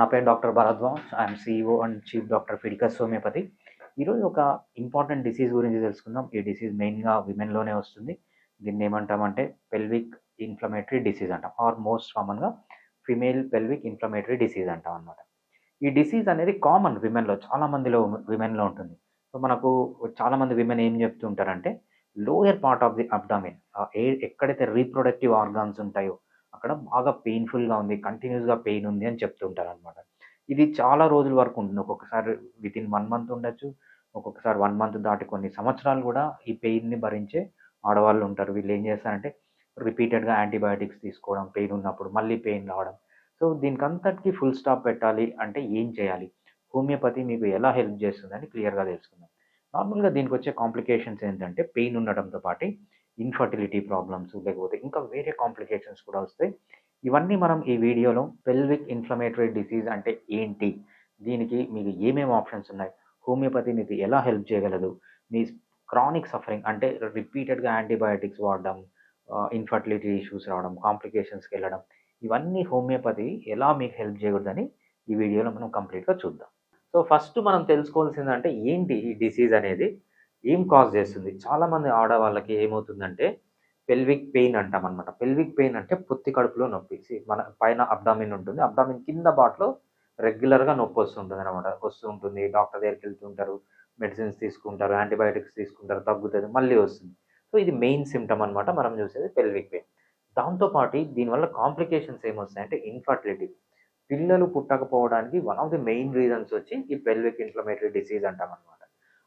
నా పేరు doctor Bharadwaj I am CEO and chief doctor Fiticus homeopathy ఈరోజు ఒక ఇంపార్టెంట్ డిసీజ్ గురించి తెలుసుకుందాం. ఈ డిసీజ్ మెయిన్గా విమెన్లోనే వస్తుంది. దీన్ని ఏమంటామంటే పెల్విక్ ఇన్ఫ్లమేటరీ డిసీజ్ అంటాం. ఆర్ మోస్ట్ కామన్గా ఫిమేల్ పెల్విక్ ఇన్ఫ్లమేటరీ డిసీజ్ అంటాం అనమాట ఈ డిసీజ్ అనేది కామన్ విమెన్లో చాలా మందిలో విమెన్లో ఉంటుంది. సో మనకు చాలామంది విమెన్ ఏం చెప్తుంటారంటే lower part of the abdomen ఎక్కడైతే రీప్రొడక్టివ్ ఆర్గాన్స్ ఉంటాయో అక్కడ బాగా పెయిన్ఫుల్గా ఉంది కంటిన్యూస్గా పెయిన్ ఉంది అని చెప్తుంటారు అనమాట ఇది చాలా రోజుల వరకు ఉంటుంది. ఒక్కొక్కసారి విత్ ఇన్ వన్ మంత్ ఉండొచ్చు. ఒక్కొక్కసారి వన్ మంత్ దాటి కొన్ని సంవత్సరాలు కూడా ఈ పెయిన్ని భరించే ఆడవాళ్ళు ఉంటారు. వీళ్ళు ఏం చేస్తారంటే రిపీటెడ్గా యాంటీబయాటిక్స్ తీసుకోవడం పెయిన్ ఉన్నప్పుడు మళ్ళీ పెయిన్ రావడం. సో దీనికి అంతటికి ఫుల్ స్టాప్ పెట్టాలి అంటే ఏం చేయాలి? హోమియోపతి మీకు ఎలా హెల్ప్ చేస్తుందని క్లియర్గా తెలుసుకుందాం. నార్మల్గా దీనికి వచ్చే కాంప్లికేషన్స్ ఏంటంటే పెయిన్ ఉండడంతో పాటు ఇన్ఫర్టిలిటీ ప్రాబ్లమ్స్ లేకపోతే ఇంకా వేరే కాంప్లికేషన్స్ కూడా వస్తాయి ఇవన్నీ మనం ఈ వీడియోలో పెల్విక్ ఇన్ఫ్లమేటరీ డిసీజ్ అంటే ఏంటి? దీనికి మీకు ఏమేమి ఆప్షన్స్ ఉన్నాయి? హోమియోపతి మీకు ఎలా హెల్ప్ చేయగలదు? మీ క్రానిక్ సఫరింగ్ అంటే రిపీటెడ్గా యాంటీబయాటిక్స్ వాడడం ఇన్ఫర్టిలిటీ ఇష్యూస్ రావడం కాంప్లికేషన్స్కి వెళ్ళడం ఇవన్నీ హోమియోపతి ఎలా మీకు హెల్ప్ చేయకూడదని ఈ వీడియోలో మనం కంప్లీట్గా చూద్దాం. సో ఫస్ట్ మనం తెలుసుకోవాల్సిందంటే ఏంటి ఈ డిసీజ్ అనేది? ఏం కాజ్ చేస్తుంది? చాలామంది ఆడవాళ్ళకి ఏమవుతుందంటే పెల్విక్ పెయిన్ అంటాం అనమాట పెల్విక్ పెయిన్ అంటే పొత్తి కడుపులో నొప్పి. మన పైన అబ్డామిన్ ఉంటుంది. అబ్డామిన్ కింద బాట్లో రెగ్యులర్గా నొప్పి వస్తుంటుంది అనమాట వస్తూ ఉంటుంది. డాక్టర్ దగ్గరికి వెళ్తుంటారు. మెడిసిన్స్ తీసుకుంటారు. యాంటీబయాటిక్స్ తీసుకుంటారు. తగ్గుతుంది. మళ్ళీ వస్తుంది. సో ఇది మెయిన్ సిమ్టమ్ అనమాట మనం చూసేది పెల్విక్ పెయిన్ దాంతోపాటు దీనివల్ల కాంప్లికేషన్స్ ఏమొస్తాయంటే ఇన్ఫర్టిలిటీ పిల్లలు పుట్టకపోవడానికి one of the main reasons వచ్చి ఈ పెల్విక్ ఇన్ఫ్లమేటరీ డిసీజ్ అంటాం అనమాట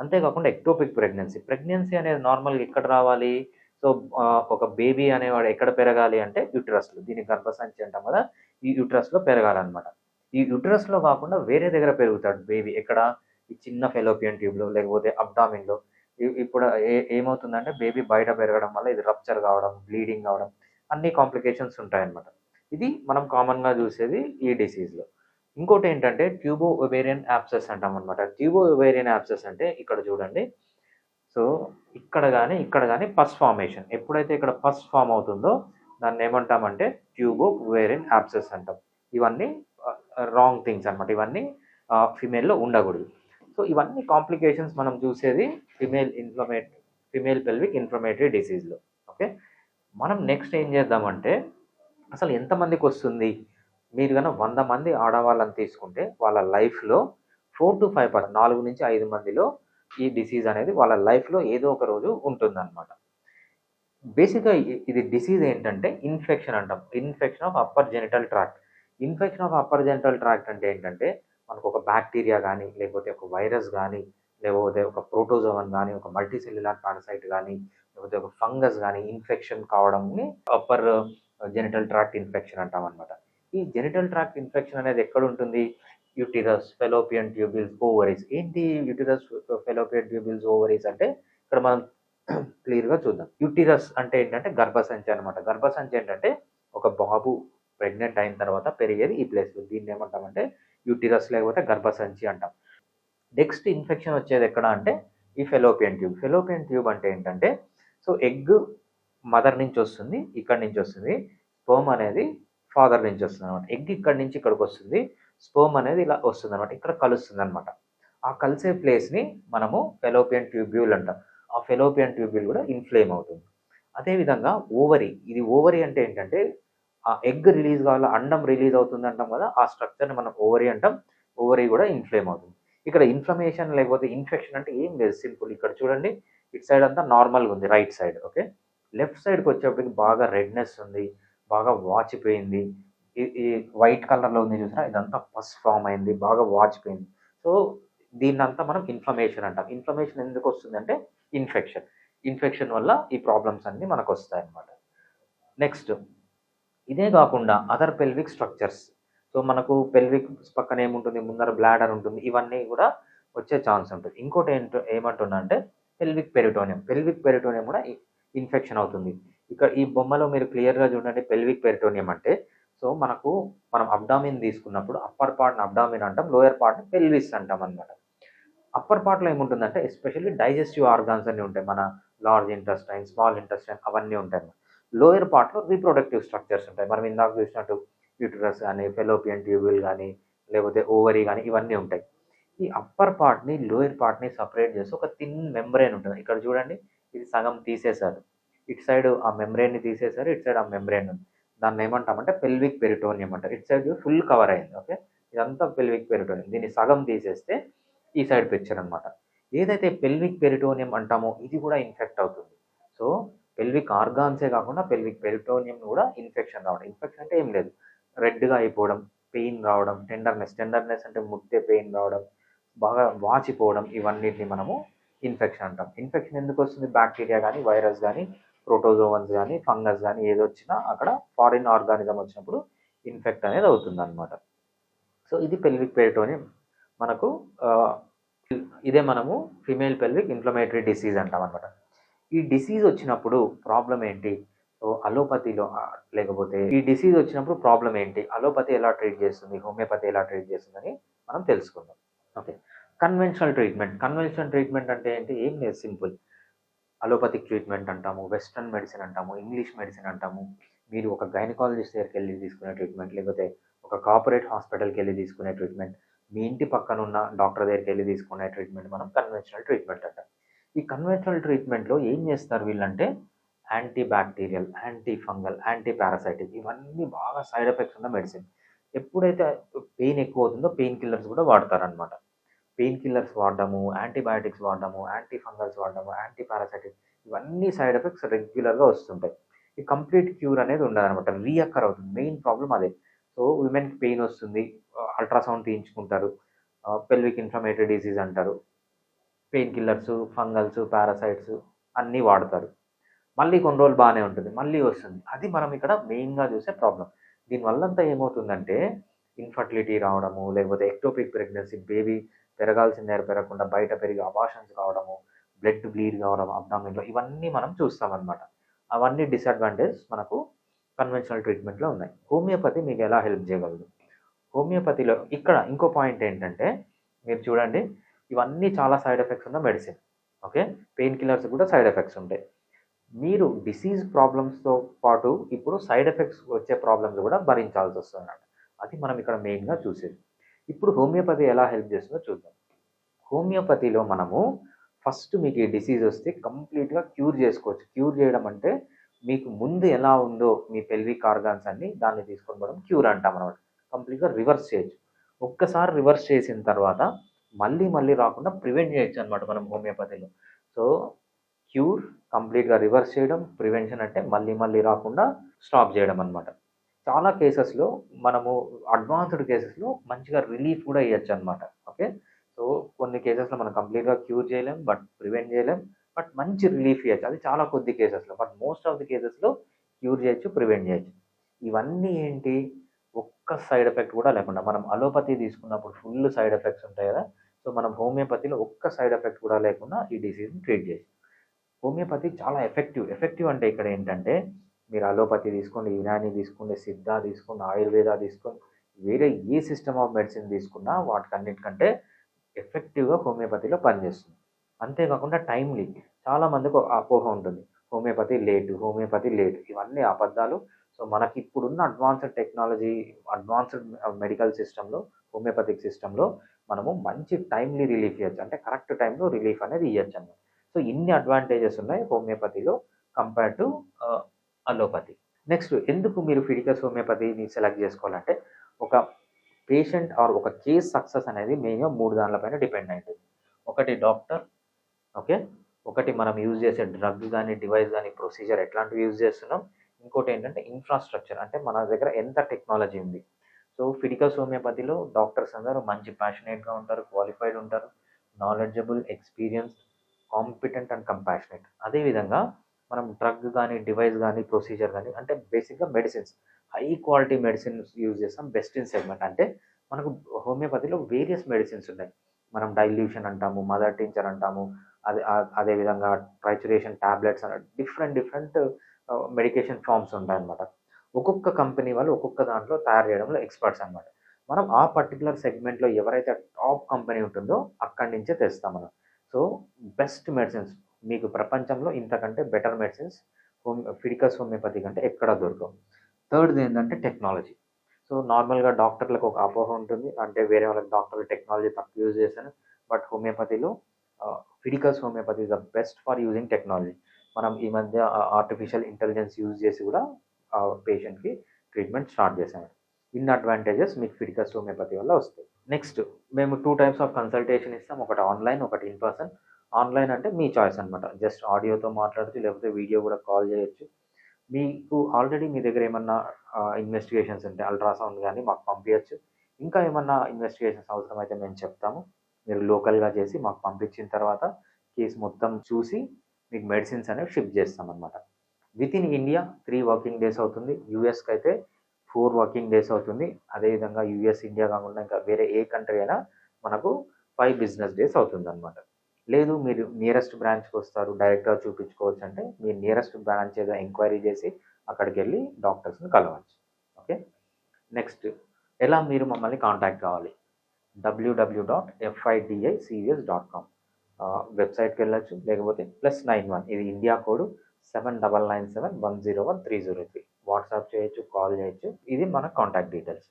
అంతేకాకుండా ఎక్టోపిక్ ప్రెగ్నెన్సీ ప్రెగ్నెన్సీ అనేది నార్మల్గా ఎక్కడ రావాలి? సో ఒక బేబీ అనేవాడు ఎక్కడ పెరగాలి అంటే యూట్రస్లో దీనికి గర్భసంచి అంటాం కదా ఈ యూట్రస్లో పెరగాలన్నమాట. ఈ యూట్రస్లో కాకుండా వేరే దగ్గర పెరుగుతాడు బేబీ ఎక్కడ? ఈ చిన్న ఫెలోపియన్ ట్యూబ్లో లేకపోతే అబ్డామిన్లో ఇప్పుడు ఏ ఏమవుతుందంటే బేబీ బయట పెరగడం వల్ల ఇది రప్చర్ కావడం బ్లీడింగ్ కావడం అన్ని కాంప్లికేషన్స్ ఉంటాయన్నమాట. ఇది మనం కామన్గా చూసేది ఈ డిసీజ్లో ఇంకోటి ఏంటంటే ట్యూబో ఒవేరియన్ యాప్సెస్ అంటాం అనమాట ట్యూబో ఒవేరియన్ యాప్సెస్ అంటే ఇక్కడ చూడండి. సో ఇక్కడ కానీ ఇక్కడ కానీ పస్ ఫార్మేషన్. ఎప్పుడైతే ఇక్కడ పస్ ఫామ్ అవుతుందో దాన్ని ఏమంటామంటే ట్యూబో ఒవేరియన్ యాప్సెస్ అంటాం. ఇవన్నీ రాంగ్ థింగ్స్ అనమాట ఇవన్నీ ఫిమేల్లో ఉండకూడదు. సో ఇవన్నీ కాంప్లికేషన్స్ మనం చూసేది female inflammate female pelvic inflammatory డిసీజ్లో. Okay? మనం నెక్స్ట్ ఏం చేద్దామంటే అసలు ఎంతమందికి వస్తుంది? మీరు కనుక వంద మంది ఆడవాళ్ళని తీసుకుంటే వాళ్ళ లైఫ్లో ఫోర్ టు ఫైవ్ పర్సెంట్ నాలుగు నుంచి ఐదు మందిలో ఈ డిసీజ్ అనేది వాళ్ళ లైఫ్లో ఏదో ఒక రోజు ఉంటుందన్నమాట. బేసిక్గా ఇది డిసీజ్ ఏంటంటే ఇన్ఫెక్షన్ అంటాం. Infection of upper genital tract. Infection of upper genital tract అంటే ఏంటంటే మనకు ఒక బ్యాక్టీరియా కానీ లేకపోతే ఒక వైరస్ కానీ లేకపోతే ఒక ప్రోటోజోవన్ కానీ ఒక మల్టీసెల్యులార్ పారసైట్ కానీ లేకపోతే ఒక ఫంగస్ కానీ ఇన్ఫెక్షన్ కావడంని అప్పర్ జెనిటల్ ట్రాక్ట్ ఇన్ఫెక్షన్ అంటాం అనమాట ఈ జెనిటల్ ట్రాక్ట్ ఇన్ఫెక్షన్ అనేది ఎక్కడ ఉంటుంది యూటిరస్ ఫెలోపియన్ ట్యూబిల్స్ ఓవరీస్ ఏంటి యూటిరస్ ఫెలోపియన్ ట్యూబిల్స్ ఓవరీస్ అంటే ఇక్కడ మనం క్లియర్గా చూద్దాం. యూటిరస్ అంటే ఏంటంటే గర్భసంచి అనమాట గర్భసంచి ఏంటంటే ఒక బాబు ప్రెగ్నెంట్ అయిన తర్వాత పెరిగేది ఈ ప్లేస్లో దీన్ని ఏమంటామంటే యూటిరస్ లేకపోతే గర్భసంచి అంటాం. నెక్స్ట్ ఇన్ఫెక్షన్ వచ్చేది ఎక్కడ అంటే ఈ ఫెలోపియన్ ట్యూబ్ ఫెలోపియన్ ట్యూబ్ అంటే ఏంటంటే సో ఎగ్ మదర్ నుంచి వస్తుంది ఇక్కడ నుంచి వస్తుంది. స్పోమ్ అనేది ఫాదర్ నుంచి వస్తుంది అనమాట ఎగ్ ఇక్కడ నుంచి ఇక్కడికి వస్తుంది. స్పోమ్ అనేది ఇలా వస్తుంది అనమాట ఇక్కడ కలుస్తుంది అనమాట ఆ కలిసే ప్లేస్ని మనము ఫెలోపియన్ ట్యూబ్యూల్ అంటాం. ఆ ఫెలోపియన్ ట్యూబ్యూల్ కూడా ఇన్ఫ్లేమ్ అవుతుంది. అదేవిధంగా ఓవరీ ఇది ఓవరీ అంటే ఏంటంటే ఆ ఎగ్ రిలీజ్ కావాల అండం రిలీజ్ అవుతుంది అంటాం కదా ఆ స్ట్రక్చర్ని మనం ఓవరీ అంటాం. ఓవరీ కూడా ఇన్ఫ్లేమ్ అవుతుంది. ఇక్కడ ఇన్ఫ్లమేషన్ లేకపోతే ఇన్ఫెక్షన్ అంటే ఏం లేదు. సింపుల్ ఇక్కడ చూడండి. ఇటు సైడ్ అంతా నార్మల్గా ఉంది రైట్ సైడ్ ఓకే లెఫ్ట్ సైడ్కి వచ్చేప్పటికి బాగా రెడ్నెస్ ఉంది. బాగా వాచిపోయింది ఈ వైట్ కలర్లో ఉంది చూసినా ఇదంతా పస్ ఫామ్ అయింది బాగా వాచిపోయింది సో దీన్నంతా మనం ఇన్ఫ్లమేషన్ అంటాం. ఇన్ఫ్లమేషన్ ఎందుకు వస్తుంది అంటే ఇన్ఫెక్షన్ ఇన్ఫెక్షన్ వల్ల ఈ ప్రాబ్లమ్స్ అన్నీ మనకు వస్తాయి అన్నమాట. నెక్స్ట్ ఇదే కాకుండా అదర్ పెల్విక్ స్ట్రక్చర్స్ సో మనకు పెల్విక్ పక్కన ఏముంటుంది? ముందర బ్లాడర్ ఉంటుంది. ఇవన్నీ కూడా వచ్చే ఛాన్స్ ఉంటుంది. ఇంకోటి ఏంటో ఏమంటున్నా అంటే పెల్విక్ పెరిటోనియం పెల్విక్ పెరిటోనియం కూడా ఇన్ఫెక్షన్ అవుతుంది. ఇక్కడ ఈ బొమ్మలో మీరు క్లియర్గా చూడండి పెల్విక్ పెరిటోనియం అంటే. సో మనకు మనం అబ్డామిన్ తీసుకున్నప్పుడు అప్పర్ పార్ట్ని అబ్డామిన్ అంటాం లోయర్ పార్ట్ని పెల్విస్ అంటాం అనమాట అప్పర్ పార్ట్లో ఏముంటుందంటే ఎస్పెషల్లీ డైజెస్టివ్ ఆర్గాన్స్ అన్నీ ఉంటాయి మన లార్జ్ ఇంటెస్టైన్ స్మాల్ ఇంటెస్టైన్ అవన్నీ ఉంటాయి లోయర్ పార్ట్లో రీప్రొడక్టివ్ స్ట్రక్చర్స్ ఉంటాయి. మనం ఇందాక చూసినట్టు యూటరస్ కానీ ఫెలోపియన్ ట్యూబుల్ కానీ లేకపోతే ఓవరీ కానీ ఇవన్నీ ఉంటాయి. ఈ అప్పర్ పార్ట్ని లోయర్ పార్ట్ని సపరేట్ చేసి ఒక థిన్ మెంబ్రెయిన్ ఉంటుంది. ఇక్కడ చూడండి ఇది సగం తీసేశారు. ఇటు సైడ్ ఆ మెమ్రేన్ని తీసేశారు ఇటు సైడ్ ఆ మెమ్రేన్ ఉంది. దాన్ని ఏమంటామంటే పెల్విక్ పెరిటోనియం అంటారు. ఇటు సైడ్ ఫుల్ కవర్ అయింది ఓకే? ఇదంతా పెల్విక్ పెరిటోనియం. దీన్ని సగం తీసేస్తే ఈ సైడ్ పిక్చర్ అనమాట ఏదైతే పెల్విక్ పెరిటోనియం అంటామో ఇది కూడా ఇన్ఫెక్ట్ అవుతుంది. సో పెల్విక్ ఆర్గాన్సే కాకుండా పెల్విక్ పెరిటోనియం కూడా ఇన్ఫెక్షన్ రావడం. ఇన్ఫెక్షన్ అంటే ఏం లేదు. రెడ్గా అయిపోవడం పెయిన్ రావడం టెండర్నెస్. టెండర్నెస్ అంటే ముట్టే పెయిన్ రావడం బాగా వాచిపోవడం ఇవన్నిటిని మనము ఇన్ఫెక్షన్ అంటాం. ఇన్ఫెక్షన్ ఎందుకు వస్తుంది? బ్యాక్టీరియా కానీ వైరస్ కానీ ప్రోటోజోవన్స్ కానీ ఫంగస్ కానీ ఏది వచ్చినా అక్కడ ఫారిన్ ఆర్గానిజం వచ్చినప్పుడు ఇన్ఫెక్ట్ అనేది అవుతుంది అనమాట సో ఇది పెల్విక్ పెరిటోనియం మనకు ఇదే మనము ఫిమేల్ పెల్విక్ ఇన్ఫ్లమేటరీ డిసీజ్ అంటాం అనమాట ఈ డిసీజ్ వచ్చినప్పుడు ప్రాబ్లం ఏంటి? సో అలోపతిలో లేకపోతే ఈ డిసీజ్ వచ్చినప్పుడు ప్రాబ్లం ఏంటి? అలోపతి ఎలా ట్రీట్ చేస్తుంది? హోమియోపతి ఎలా ట్రీట్ చేస్తుందని మనం తెలుసుకుందాం. Okay conventional treatment conventional treatment అంటే ఏంటి? ఏం లేదు సింపుల్ అలోపతిక్ ట్రీట్మెంట్ అంటాము వెస్ట్రన్ మెడిసిన్ అంటాము ఇంగ్లీష్ మెడిసిన్ అంటాము. మీరు ఒక గైనకాలజిస్ట్ దగ్గరికి వెళ్ళి తీసుకునే ట్రీట్మెంట్ లేకపోతే ఒక కార్పొరేట్ హాస్పిటల్కి వెళ్ళి తీసుకునే ట్రీట్మెంట్ మీ ఇంటి పక్కన ఉన్న డాక్టర్ దగ్గరికి వెళ్ళి తీసుకునే ట్రీట్మెంట్ మనం కన్వెన్షనల్ ట్రీట్మెంట్ అంటాం. ఈ కన్వెన్షనల్ ట్రీట్మెంట్లో ఏం చేస్తారు వీళ్ళంటే anti bacterial anti fungal anti parasitic ఇవన్నీ బాగా సైడ్ ఎఫెక్ట్స్ ఉన్న మెడిసిన్ ఎప్పుడైతే పెయిన్ ఎక్కువ అవుతుందో పెయిన్ కిల్లర్స్ కూడా వాడతారనమాట పెయిన్ కిల్లర్స్ వాడడము యాంటీబయాటిక్స్ వాడడము యాంటీ ఫంగల్స్ వాడడము యాంటీ పారాసైటిక్స్ ఇవన్నీ సైడ్ ఎఫెక్ట్స్ రెగ్యులర్గా వస్తుంటాయి. ఈ కంప్లీట్ క్యూర్ అనేది ఉండదనమాట రీఅక్కర్ అవుతుంది. మెయిన్ ప్రాబ్లం అదే. సో ఉమెన్కి పెయిన్ వస్తుంది. అల్ట్రాసౌండ్ తీయించుకుంటారు. పెల్విక్ ఇన్ఫ్లమేటరీ డిసీజ్ అంటారు. పెయిన్ కిల్లర్స్ ఫంగల్స్ పారాసైట్స్ అన్నీ వాడతారు. మళ్ళీ కొన్ని రోజులు బాగానే ఉంటుంది. మళ్ళీ వస్తుంది. అది మనం ఇక్కడ మెయిన్గా చూసే ప్రాబ్లం దీనివల్ల అంతా ఏమవుతుందంటే ఇన్ఫర్టిలిటీ రావడము లేకపోతే ఎక్టోపిక్ ప్రెగ్నెన్సీ బేబీ పెరగాల్సిన నేర పెరగకుండా బయట పెరిగి అబాషన్స్ కావడము బ్లడ్ బ్లీడ్ కావడం అబ్డామిన్లో ఇవన్నీ మనం చూస్తామన్నమాట. అవన్నీ డిసడ్వాంటేజ్ మనకు కన్వెన్షనల్ ట్రీట్మెంట్లో ఉన్నాయి. హోమియోపతి మీకు ఎలా హెల్ప్ చేయగలదు? హోమియోపతిలో ఇక్కడ ఇంకో పాయింట్ ఏంటంటే మీరు చూడండి ఇవన్నీ చాలా సైడ్ ఎఫెక్ట్స్ ఉన్న మెడిసిన్ ఓకే పెయిన్ కిల్లర్స్ కూడా సైడ్ ఎఫెక్ట్స్ ఉంటాయి. మీరు డిసీజ్ ప్రాబ్లమ్స్తో పాటు ఇప్పుడు సైడ్ ఎఫెక్ట్స్ వచ్చే ప్రాబ్లమ్స్ కూడా భరించాల్సి వస్తుంది అది మనం ఇక్కడ మెయిన్గా చూసేది. ఇప్పుడు హోమియోపతి ఎలా హెల్ప్ చేస్తుందో చూద్దాం. హోమియోపతిలో మనము ఫస్ట్ మీకు ఈ డిసీజ్ వస్తే కంప్లీట్గా క్యూర్ చేసుకోవచ్చు. క్యూర్ చేయడం అంటే మీకు ముందు ఎలా ఉందో మీ పెల్విక్ ఆర్గాన్స్ అన్ని దాన్ని తీసుకొని పోవడం క్యూర్ అంటాం అనమాట కంప్లీట్గా రివర్స్ చేయొచ్చు. ఒక్కసారి రివర్స్ చేసిన తర్వాత మళ్ళీ మళ్ళీ రాకుండా ప్రివెంట్ చేయొచ్చు అనమాట మనం హోమియోపతిలో. సో క్యూర్ కంప్లీట్గా రివర్స్ చేయడం ప్రివెన్షన్ అంటే మళ్ళీ మళ్ళీ రాకుండా స్టాప్ చేయడం అనమాట చాలా కేసెస్లో మనము అడ్వాన్స్డ్ కేసెస్లో మంచిగా రిలీఫ్ కూడా ఇవ్వచ్చు అనమాట ఓకే? సో కొన్ని కేసెస్లో మనం కంప్లీట్గా క్యూర్ చేయలేం బట్ ప్రివెంట్ చేయలేం బట్ మంచి రిలీఫ్ ఇవ్వచ్చు అది చాలా కొద్ది కేసెస్లో బట్ మోస్ట్ ఆఫ్ ది కేసెస్లో క్యూర్ చేయొచ్చు ప్రివెంట్ చేయొచ్చు. ఇవన్నీ ఏంటి? ఒక్క సైడ్ ఎఫెక్ట్ కూడా లేకుండా మనం అలోపతి తీసుకున్నప్పుడు ఫుల్ సైడ్ ఎఫెక్ట్స్ ఉంటాయి కదా? సో మనం హోమియోపతిలో ఒక్క సైడ్ ఎఫెక్ట్ కూడా లేకుండా ఈ డిసీజ్ని ట్రీట్ చేయొచ్చు. హోమియోపతి చాలా ఎఫెక్టివ్ ఎఫెక్టివ్ అంటే ఇక్కడ ఏంటంటే మీరు అలోపతి తీసుకోండి యునాని తీసుకోండి సిద్ధ తీసుకోండి ఆయుర్వేద తీసుకోండి వేరే ఏ సిస్టమ్ ఆఫ్ మెడిసిన్ తీసుకున్నా వాటికన్నిటికంటే ఎఫెక్టివ్గా హోమియోపతిలో పనిచేస్తుంది. అంతేకాకుండా టైమ్లీ చాలా మందికి అపోహ ఉంటుంది. హోమియోపతి లేటు హోమియోపతి లేట్ ఇవన్నీ అబద్ధాలు. సో మనకి ఇప్పుడున్న అడ్వాన్స్డ్ టెక్నాలజీ అడ్వాన్స్డ్ మెడికల్ సిస్టంలో హోమియోపతిక్ సిస్టంలో మనము మంచి టైమ్లీ రిలీఫ్ ఇవ్వచ్చు అంటే కరెక్ట్ టైంలో రిలీఫ్ అనేది ఇవ్వచ్చు అన్నమాట. సో ఇన్ని అడ్వాంటేజెస్ ఉన్నాయి హోమియోపతిలో కంపేర్ టు అలోపతి నెక్స్ట్ ఎందుకు మీరు ఫిడికస్ హోమియోపతిని సెలెక్ట్ చేసుకోవాలంటే ఒక పేషెంట్ ఆర్ ఒక కేస్ సక్సెస్ అనేది మెయిన్గా మూడు దానిలపైన డిపెండ్ అవుతుంది ఒకటి డాక్టర్ ఓకే ఒకటి మనం యూజ్ చేసే డ్రగ్ కానీ డివైస్ కానీ ప్రొసీజర్ ఎట్లాంటివి యూజ్ చేస్తున్నాం? ఇంకోటి ఏంటంటే ఇన్ఫ్రాస్ట్రక్చర్ అంటే మన దగ్గర ఎంత టెక్నాలజీ ఉంది? సో ఫిడికస్ హోమియోపతిలో డాక్టర్స్ అందరూ మంచి ప్యాషనేట్గా ఉంటారు క్వాలిఫైడ్ ఉంటారు knowledgeable experience competent and compassionate అదేవిధంగా మనం డ్రగ్ కానీ డివైస్ కానీ ప్రొసీజర్ కానీ అంటే బేసిక్గా medicines. High quality medicines use చేస్తాం బెస్ట్ ఇన్ సెగ్మెంట్. అంటే మనకు హోమియోపతిలో వేరియస్ మెడిసిన్స్ ఉన్నాయి. మనం డైల్యూషన్ అంటాము మదర్ టించర్ అంటాము అదే అదేవిధంగా ట్రైచురేషన్ టాబ్లెట్స్ అన్న డిఫరెంట్ డిఫరెంట్ మెడికేషన్ ఫామ్స్ ఉంటాయన్నమాట. ఒక్కొక్క కంపెనీ వాళ్ళు ఒక్కొక్క దాంట్లో తయారు చేయడంలో ఎక్స్పర్ట్స్ అన్నమాట. మనం ఆ పర్టికులర్ సెగ్మెంట్లో ఎవరైతే టాప్ కంపెనీ ఉంటుందో అక్కడి నుంచే తెస్తాం మనం. సో బెస్ట్ మెడిసిన్స్ మీకు ప్రపంచంలో ఇంతకంటే better medicines home Fiticus homeopathy కంటే ఎక్కడ దొరకవు. థర్డ్ది ఏంటంటే టెక్నాలజీ సో నార్మల్గా డాక్టర్లకు ఒక అపోహ ఉంటుంది. అంటే వేరే వాళ్ళకి డాక్టర్లు టెక్నాలజీ తక్కువ యూజ్ చేశాను బట్ హోమియోపతిలో Fiticus homeopathy is the best for using technology మనం ఈ మధ్య ఆర్టిఫిషియల్ ఇంటెలిజెన్స్ యూజ్ చేసి కూడా పేషెంట్కి ట్రీట్మెంట్ స్టార్ట్ చేశాము. ఇన్ అడ్వాంటేజెస్ మీకు ఫిడికస్ హోమియోపతి వల్ల వస్తాయి. నెక్స్ట్ మేము టూ టైప్స్ ఆఫ్ కన్సల్టేషన్ ఇస్తాం. ఒకటి ఆన్లైన్ ఒకటి ఇన్ పర్సన్ ఆన్లైన్ అంటే మీ చాయిస్ అనమాట జస్ట్ ఆడియోతో మాట్లాడచ్చు లేకపోతే వీడియో కూడా కాల్ చేయొచ్చు. మీకు ఆల్రెడీ మీ దగ్గర ఏమన్నా ఇన్వెస్టిగేషన్స్ ఉంటే అల్ట్రాసౌండ్ కానీ మాకు పంపించచ్చు ఇంకా ఏమన్నా ఇన్వెస్టిగేషన్స్ అవసరం అయితే మేము చెప్తాము. మీరు లోకల్గా చేసి మాకు పంపించిన తర్వాత కేసు మొత్తం చూసి మీకు మెడిసిన్స్ అనేవి షిఫ్ట్ చేస్తామన్నమాట. With in India three working days అవుతుంది యూఎస్కి అయితే ఫోర్ వర్కింగ్ డేస్ అవుతుంది. అదేవిధంగా యూఎస్ ఇండియా కాకుండా ఇంకా వేరే ఏ కంట్రీ అయినా మనకు ఫైవ్ బిజినెస్ డేస్ అవుతుంది అనమాట లేదు మీరు నియరెస్ట్ బ్రాంచ్కి వస్తారు డైరెక్ట్గా చూపించుకోవచ్చు అంటే మీరు నియరెస్ట్ బ్రాంచ్ ఏదో ఎంక్వైరీ చేసి అక్కడికి వెళ్ళి డాక్టర్స్ని కలవచ్చు. ఓకే నెక్స్ట్ ఎలా మీరు మమ్మల్ని కాంటాక్ట్ కావాలి? W W dot F I D I C V S dot com వెబ్సైట్కి వెళ్ళచ్చు లేకపోతే ప్లస్ నైన్ వన్ ఇది India code seven double nine seven one zero one three zero three WhatsApp చేయొచ్చు call చేయొచ్చు. ఇది మన contact details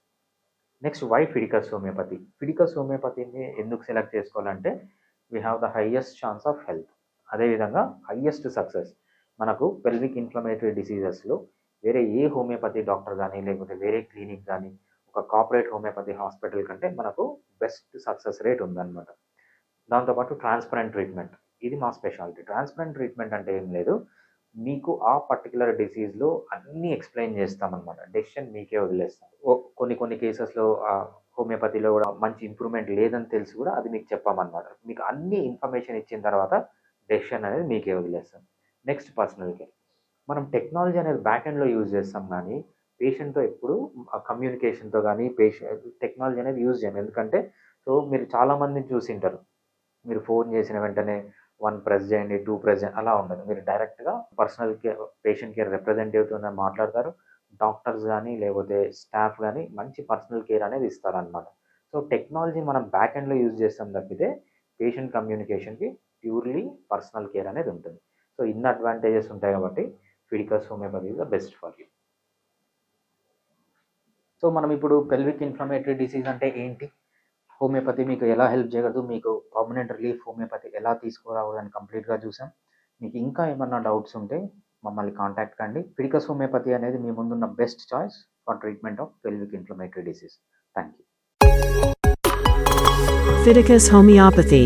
next why Fiticus homeopathy Fiticus హోమియోపతిని ఎందుకు select చేసుకోవాలంటే we have the highest chance of health అదేవిధంగా highest success మనకు pelvic inflammatory డిసీజెస్లో వేరే ఏ హోమియోపతి డాక్టర్ కానీ లేకపోతే వేరే క్లినిక్ కానీ ఒక కార్పొరేట్ హోమియోపతి హాస్పిటల్ కంటే మనకు బెస్ట్ సక్సెస్ రేట్ ఉందన్నమాట. దాంతోపాటు ట్రాన్స్పరెంట్ ట్రీట్మెంట్ ఇది మా స్పెషాలిటీ ట్రాన్స్పరెంట్ ట్రీట్మెంట్ అంటే ఏం లేదు. మీకు ఆ పర్టికులర్ డిసీజ్లో అన్నీ ఎక్స్ప్లెయిన్ చేస్తామన్నమాట. డెసిషన్ మీకే వదిలేస్తాం. ఓ- కొన్ని కొన్ని కేసెస్లో హోమియోపతిలో కూడా మంచి ఇంప్రూవ్మెంట్ లేదని తెలిసి కూడా అది మీకు చెప్పామన్నమాట మీకు అన్ని ఇన్ఫర్మేషన్ ఇచ్చిన తర్వాత డెసిషన్ అనేది మీకే వదిలేస్తాం. Next personal care. మనం టెక్నాలజీ అనేది బ్యాక్ ఎండ్లో యూజ్ చేస్తాం కానీ పేషెంట్తో ఎప్పుడు కమ్యూనికేషన్తో కానీ పేషెంట్ టెక్నాలజీ అనేది యూజ్ చేయం ఎందుకంటే సో మీరు చాలామందిని చూసింటారు మీరు ఫోన్ చేసిన వెంటనే వన్ ప్రెస్ చేయండి టూ ప్రెస్ చేయండి అలా ఉండదు. మీరు డైరెక్ట్గా పర్సనల్ కేర్ పేషెంట్ కేర్ రిప్రజెంటేటివ్తో మాట్లాడతారు. డాక్టర్స్ కానీ లేకపోతే స్టాఫ్ కానీ మంచి పర్సనల్ కేర్ అనేది ఇస్తారనమాట సో టెక్నాలజీ మనం బ్యాక్ ఎండ్లో యూజ్ చేస్తాం తప్పితే పేషెంట్ కమ్యూనికేషన్కి ప్యూర్లీ పర్సనల్ కేర్ అనేది ఉంటుంది. సో ఇన్ని అడ్వాంటేజెస్ ఉంటాయి కాబట్టి Fiticus homeopathy is the best for you. So మనం ఇప్పుడు పెల్విక్ ఇన్ఫ్లమేటరీ డిసీజ్ అంటే ఏంటి? హోమియోపతి మీకు ఎలా హెల్ప్ చేయగలదు? మీకు పర్మనెంట్ రిలీఫ్ హోమియోపతి ఎలా తీసుకురావాలని కంప్లీట్గా చూసాం. మీకు ఇంకా ఏమన్నా డౌట్స్ ఉంటే మమ్మల్ని కాంటాక్ట్ కండి. ఫిడికస్ హోమియోపతి అనేది మీ ముందున్న best choice for treatment of pelvic inflammatory disease thank you Fiticus Homeopathy.